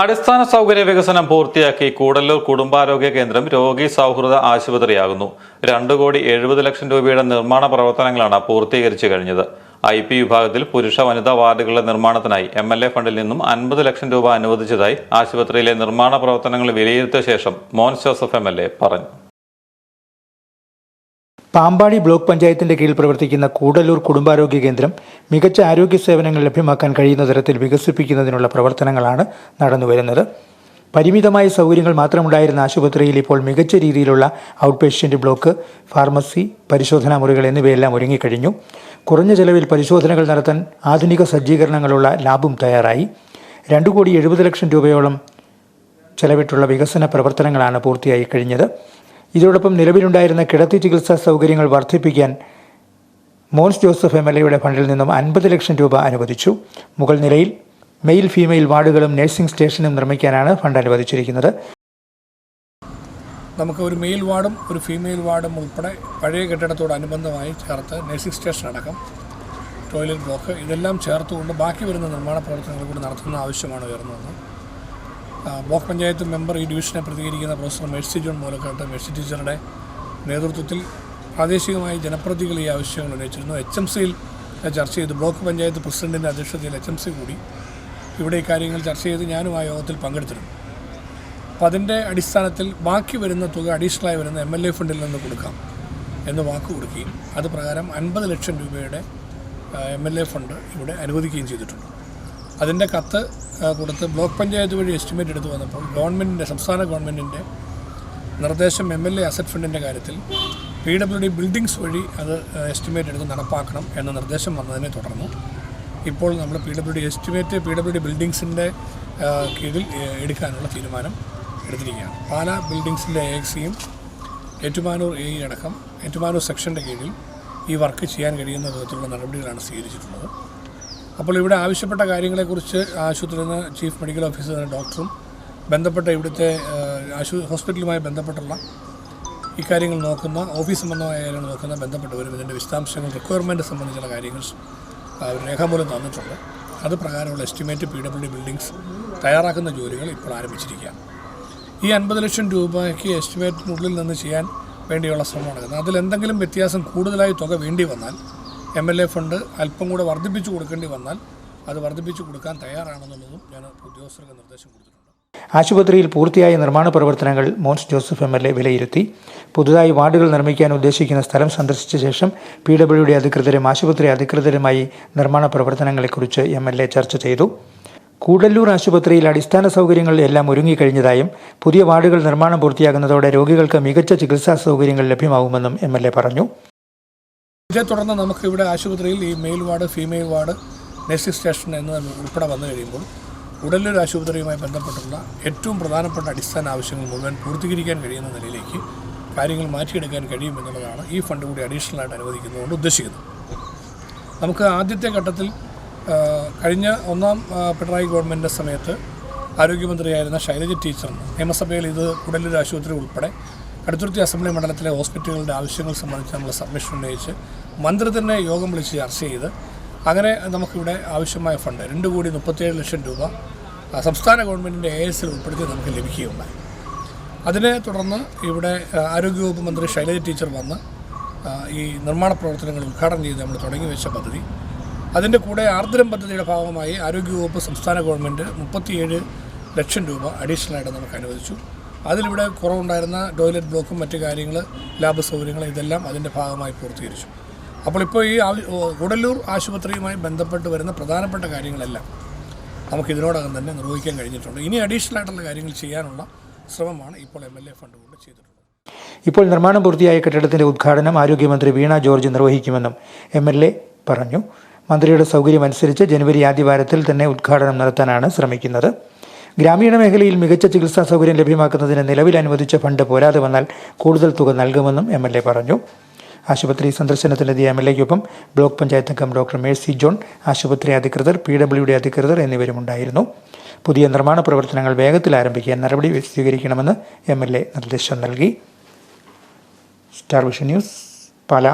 അടിസ്ഥാന സൗകര്യ വികസനം പൂർത്തിയാക്കി കൂടല്ലൂർ കുടുംബാരോഗ്യ കേന്ദ്രം രോഗി സൗഹൃദ ആശുപത്രിയാകുന്നു. രണ്ടു കോടി എഴുപത് ലക്ഷം രൂപയുടെ നിർമ്മാണ പ്രവർത്തനങ്ങളാണ് പൂർത്തീകരിച്ചു കഴിഞ്ഞത്. ഐ പി വിഭാഗത്തിൽ പുരുഷ വനിതാ വാർഡുകളുടെ നിർമ്മാണത്തിനായി എം എൽ എ ഫണ്ടിൽ നിന്നും അൻപത് ലക്ഷം രൂപ അനുവദിച്ചതായി ആശുപത്രിയിലെ നിർമ്മാണ പ്രവർത്തനങ്ങൾ വിലയിരുത്തിയ ശേഷം Mons Joseph M L A പറഞ്ഞു. പാമ്പാടി ബ്ലോക്ക് പഞ്ചായത്തിന്റെ കീഴിൽ പ്രവർത്തിക്കുന്ന കൂടലൂർ കുടുംബാരോഗ്യ കേന്ദ്രം മികച്ച ആരോഗ്യ സേവനങ്ങൾ ലഭ്യമാക്കാൻ കഴിയുന്ന തരത്തിൽ വികസിപ്പിക്കുന്നതിനുള്ള പ്രവർത്തനങ്ങളാണ് നടന്നുവരുന്നത്. പരിമിതമായ സൗകര്യങ്ങൾ മാത്രമുണ്ടായിരുന്ന ആശുപത്രിയിൽ ഇപ്പോൾ മികച്ച രീതിയിലുള്ള ഔട്ട് പേഷ്യന്റ് ബ്ലോക്ക് ഫാർമസി പരിശോധനാ മുറികൾ എന്നിവയെല്ലാം ഒരുങ്ങിക്കഴിഞ്ഞു. കുറഞ്ഞ ചെലവിൽ പരിശോധനകൾ നടത്താൻ ആധുനിക സജ്ജീകരണങ്ങളുള്ള ലാബും തയ്യാറായി. രണ്ടു കോടി എഴുപത് ലക്ഷം രൂപയോളം ചെലവിട്ടുള്ള വികസന പ്രവർത്തനങ്ങളാണ് പൂർത്തിയായി കഴിഞ്ഞത്. ഇതോടൊപ്പം നിലവിലുണ്ടായിരുന്ന കിടത്തി ചികിത്സാ സൗകര്യങ്ങൾ വർദ്ധിപ്പിക്കാൻ മോൻസ് ജോസഫ് എം എൽ എയുടെ ഫണ്ടിൽ നിന്നും അൻപത് ലക്ഷം രൂപ അനുവദിച്ചു. മുകൾ നിലയിൽ മെയിൽ ഫീമെയിൽ വാർഡുകളും നഴ്സിംഗ് സ്റ്റേഷനും നിർമ്മിക്കാനാണ് ഫണ്ട് അനുവദിച്ചിരിക്കുന്നത്. നമുക്ക് ഒരു മെയിൽ വാർഡും ഒരു ഫീമെയിൽ വാർഡും ഉൾപ്പെടെ പഴയ കെട്ടിടത്തോടനുബന്ധമായി ചേർത്ത് നഴ്സിംഗ് സ്റ്റേഷൻ അടക്കം ടോയ്ലറ്റ് ബ്ലോക്ക് ഇതെല്ലാം ചേർത്തുകൊണ്ട് ബാക്കി വരുന്ന നിർമ്മാണ പ്രവർത്തനങ്ങൾ കൂടി നടത്തുന്ന ആവശ്യമാണ് ഉയർന്നു വന്നത്. ആ, ബ്ലോക്ക് പഞ്ചായത്ത് മെമ്പർ ഈ ഡിവിഷനെ പ്രതികരിക്കുന്ന professor Mercy John Moolakkattu Mercy ടീച്ചറുടെ നേതൃത്വത്തിൽ പ്രാദേശികമായി ജനപ്രതികൾ ഈ ആവശ്യങ്ങൾ ഉന്നയിച്ചിരുന്നു. എച്ച് എം സിയിൽ ചർച്ച ചെയ്ത് ബ്ലോക്ക് പഞ്ചായത്ത് പ്രസിഡന്റിന്റെ അധ്യക്ഷതയിൽ എച്ച് എം സി കൂടി ഇവിടെ ഈ കാര്യങ്ങൾ ചർച്ച ചെയ്ത് ഞാനും ആ യോഗത്തിൽ പങ്കെടുത്തിരുന്നു. അപ്പോൾ അതിന്റെ അടിസ്ഥാനത്തിൽ ബാക്കി വരുന്ന തുക അഡീഷണലായി വരുന്ന എം എൽ എ ഫണ്ടിൽ നിന്ന് കൊടുക്കാം എന്ന് വാക്ക് കൊടുക്കുകയും അത് പ്രകാരം അൻപത് ലക്ഷം രൂപയുടെ എം എൽ എ ഫണ്ട് ഇവിടെ അനുവദിക്കുകയും ചെയ്തിട്ടുണ്ട്. അതിന്റെ കത്ത് കൊടുത്ത് ബ്ലോക്ക് പഞ്ചായത്ത് വഴി എസ്റ്റിമേറ്റ് എടുത്തു വന്നപ്പോൾ ഗവൺമെന്റിന്റെ സംസ്ഥാന ഗവൺമെന്റിന്റെ നിർദ്ദേശം എം എൽ എ അസറ്റ് ഫണ്ടിന്റെ കാര്യത്തിൽ പി ഡബ്ല്യു ഡി ബിൽഡിങ്സ് വഴി അത് എസ്റ്റിമേറ്റ് എടുത്ത് നടപ്പാക്കണം എന്ന നിർദ്ദേശം വന്നതിനെ തുടർന്ന് ഇപ്പോൾ നമ്മൾ P W D estimate P W D ബിൽഡിങ്സിന്റെ കീഴിൽ എടുക്കാനുള്ള തീരുമാനം എടുത്തിരിക്കുകയാണ്. പാല ബിൽഡിങ്സിന്റെ എ എക്സിയും ഏറ്റുമാനൂർ എ അടക്കം ഏറ്റുമാനൂർ സെക്ഷന്റെ കീഴിൽ ഈ വർക്ക് ചെയ്യാൻ കഴിയുന്ന വിധത്തിലുള്ള നടപടികളാണ് സ്വീകരിച്ചിട്ടുള്ളത്. അപ്പോൾ ഇവിടെ ആവശ്യപ്പെട്ട കാര്യങ്ങളെക്കുറിച്ച് ആശുപത്രിയിൽ നിന്ന് ചീഫ് മെഡിക്കൽ ഓഫീസർ ഡോക്ടറും ബന്ധപ്പെട്ട ഇവിടുത്തെ ആശു ഹോസ്പിറ്റലുമായി ബന്ധപ്പെട്ടുള്ള ഇക്കാര്യങ്ങൾ നോക്കുന്ന ഓഫീസ് സംബന്ധമായ കാര്യങ്ങൾ നോക്കുന്ന ബന്ധപ്പെട്ടവരും ഇതിന്റെ വിശദാംശങ്ങൾ റിക്വയർമെന്റ് സംബന്ധിച്ചുള്ള കാര്യങ്ങൾ അവർ രേഖാമൂലം തന്നിട്ടുണ്ട്. അത് പ്രകാരമുള്ള എസ്റ്റിമേറ്റ് പി ഡബ്ല്യു ബിൽഡിങ്സ് തയ്യാറാക്കുന്ന ജോലികൾ ഇപ്പോൾ ആരംഭിച്ചിരിക്കുകയാണ്. ഈ അൻപത് ലക്ഷം രൂപയ്ക്ക് എസ്റ്റിമേറ്റിനുള്ളിൽ നിന്ന് ചെയ്യാൻ വേണ്ടിയുള്ള ശ്രമം നടക്കുന്നത് അതിൽ എന്തെങ്കിലും വ്യത്യാസം കൂടുതലായി തുക വേണ്ടി വന്നാൽ എം എൽ എ ഫണ്ട് അല്പം കൂടെ വർദ്ധിപ്പിച്ചു കൊടുക്കേണ്ടി വന്നാൽ അത് വർദ്ധിപ്പിച്ചു കൊടുക്കാൻ തയ്യാറാണെന്നുള്ളതും ഞാൻ ഉദ്യോഗസ്ഥർക്ക് നിർദ്ദേശം കൊടുത്തിട്ടുണ്ട്. ആശുപത്രിയിൽ പൂർത്തിയായ നിർമ്മാണ പ്രവർത്തനങ്ങൾ Mons Joseph M L A വിലയിരുത്തി. പുതുതായി വാർഡുകൾ നിർമ്മിക്കാൻ ഉദ്ദേശിക്കുന്ന സ്ഥലം സന്ദർശിച്ച ശേഷം പി ഡബ്ല്യു ഡി അധികൃതരും ആശുപത്രി അധികൃതരുമായി നിർമ്മാണ പ്രവർത്തനങ്ങളെക്കുറിച്ച് എം എൽ എ ചർച്ച ചെയ്തു. കൂടല്ലൂർ ആശുപത്രിയിൽ അടിസ്ഥാന സൗകര്യങ്ങൾ എല്ലാം ഒരുങ്ങിക്കഴിഞ്ഞതായും പുതിയ വാർഡുകൾ നിർമ്മാണം പൂർത്തിയാകുന്നതോടെ രോഗികൾക്ക് മികച്ച ചികിത്സാ സൗകര്യങ്ങൾ ലഭ്യമാകുമെന്നും എം എൽ എ പറഞ്ഞു. ഇതേ തുടർന്ന് നമുക്ക് ഇവിടെ ആശുപത്രിയിൽ ഈ male ward female ward nursing station എന്ന് ഉൾപ്പെടെ വന്നു കഴിയുമ്പോൾ ഉടലൂർ ആശുപത്രിയുമായി ബന്ധപ്പെട്ടുള്ള ഏറ്റവും പ്രധാനപ്പെട്ട അടിസ്ഥാന ആവശ്യങ്ങൾ മുഴുവൻ പൂർത്തീകരിക്കാൻ കഴിയുന്ന നിലയിലേക്ക് കാര്യങ്ങൾ മാറ്റിയെടുക്കാൻ കഴിയുമെന്നുള്ളതാണ് ഈ ഫണ്ട് കൂടി അഡീഷണലായിട്ട് അനുവദിക്കുന്നതുകൊണ്ട് ഉദ്ദേശിക്കുന്നത്. നമുക്ക് ആദ്യത്തെ ഘട്ടത്തിൽ കഴിഞ്ഞ ഒന്നാം പിണറായി ഗവൺമെന്റിന്റെ സമയത്ത് ആരോഗ്യമന്ത്രിയായിരുന്ന ശൈലജ ടീച്ചർ നിയമസഭയിൽ ഇത് ഉടലൂർ ആശുപത്രി ഉൾപ്പെടെ കടുത്തുരുത്തി അസംബ്ലി മണ്ഡലത്തിലെ ഹോസ്പിറ്റലുകളുടെ ആവശ്യങ്ങൾ സംബന്ധിച്ച് നമ്മൾ സബ്മിഷൻ ഉന്നയിച്ച് മന്ത്രി തന്നെ യോഗം വിളിച്ച് ചർച്ച ചെയ്ത് അങ്ങനെ നമുക്കിവിടെ ആവശ്യമായ ഫണ്ട് രണ്ട് കോടി മുപ്പത്തിയേഴ് ലക്ഷം രൂപ സംസ്ഥാന ഗവൺമെന്റിന്റെ എ എസ് ഉൾപ്പെടുത്തി നമുക്ക് ലഭിക്കുകയുണ്ടായി. അതിനെ തുടർന്ന് ഇവിടെ ആരോഗ്യവകുപ്പ് മന്ത്രി ശൈലജ ടീച്ചർ വന്ന് ഈ നിർമ്മാണ പ്രവർത്തനങ്ങൾ ഉദ്ഘാടനം ചെയ്ത് നമ്മൾ തുടങ്ങി വെച്ച പദ്ധതി. അതിന്റെ കൂടെ ആർദ്രം പദ്ധതിയുടെ ഭാഗമായി ആരോഗ്യവകുപ്പ് സംസ്ഥാന ഗവൺമെന്റ് മുപ്പത്തിയേഴ് ലക്ഷം രൂപ അഡീഷണലായിട്ട് നമുക്ക് അനുവദിച്ചു. അതിലിവിടെ കുറവുണ്ടായിരുന്ന ടോയ്ലറ്റ് ബ്ലോക്കും മറ്റു കാര്യങ്ങൾ ലാബ് സൗകര്യങ്ങൾ ഇതെല്ലാം അതിന്റെ ഭാഗമായി പൂർത്തീകരിച്ചു. അപ്പോൾ ഇപ്പോൾ ഈ കൂടല്ലൂർ ആശുപത്രിയുമായി ബന്ധപ്പെട്ട് വരുന്ന പ്രധാനപ്പെട്ട കാര്യങ്ങളെല്ലാം നമുക്ക് ഇതിനോടകം തന്നെ നിർവഹിക്കാൻ കഴിഞ്ഞിട്ടുണ്ട്. ഇനി അഡീഷണൽ ആയിട്ടുള്ള കാര്യങ്ങൾ ചെയ്യാനുള്ള ശ്രമമാണ് ഇപ്പോൾ എം എൽ എ ഫണ്ട് കൊണ്ട് ചെയ്തിട്ടുള്ളത്. ഇപ്പോൾ നിർമ്മാണം പൂർത്തിയായ കെട്ടിടത്തിന്റെ ഉദ്ഘാടനം ആരോഗ്യമന്ത്രി വീണ ജോർജ് നിർവഹിക്കുമെന്നും എം എൽ എ പറഞ്ഞു. മന്ത്രിയുടെ സൗകര്യമനുസരിച്ച് ജനുവരി ആദ്യവാരത്തിൽ തന്നെ ഉദ്ഘാടനം നടത്താനാണ് ശ്രമിക്കുന്നത്. ഗ്രാമീണ മേഖലയിൽ മികച്ച ചികിത്സാ സൗകര്യം ലഭ്യമാക്കുന്നതിന് നിലവിൽ അനുവദിച്ച ഫണ്ട് പോരാതെ വന്നാൽ കൂടുതൽ തുക നൽകുമെന്നും എം എൽ എ പറഞ്ഞു. ആശുപത്രി സന്ദർശനത്തിനെത്തിയ എം എൽ എക്കൊപ്പം ബ്ലോക്ക് പഞ്ചായത്ത് അംഗം ഡോക്ടർ മേഴ്സി ജോൺ ആശുപത്രി അധികൃതർ പി ഡബ്ല്യു ഡി അധികൃതർ എന്നിവരുമുണ്ടായിരുന്നു പുതിയ നിർമ്മാണ പ്രവർത്തനങ്ങൾ വേഗത്തിൽ ആരംഭിക്കാൻ നടപടി സ്വീകരിക്കണമെന്ന് എം എൽ എ നിർദ്ദേശം നൽകി. Star Vision News Pala.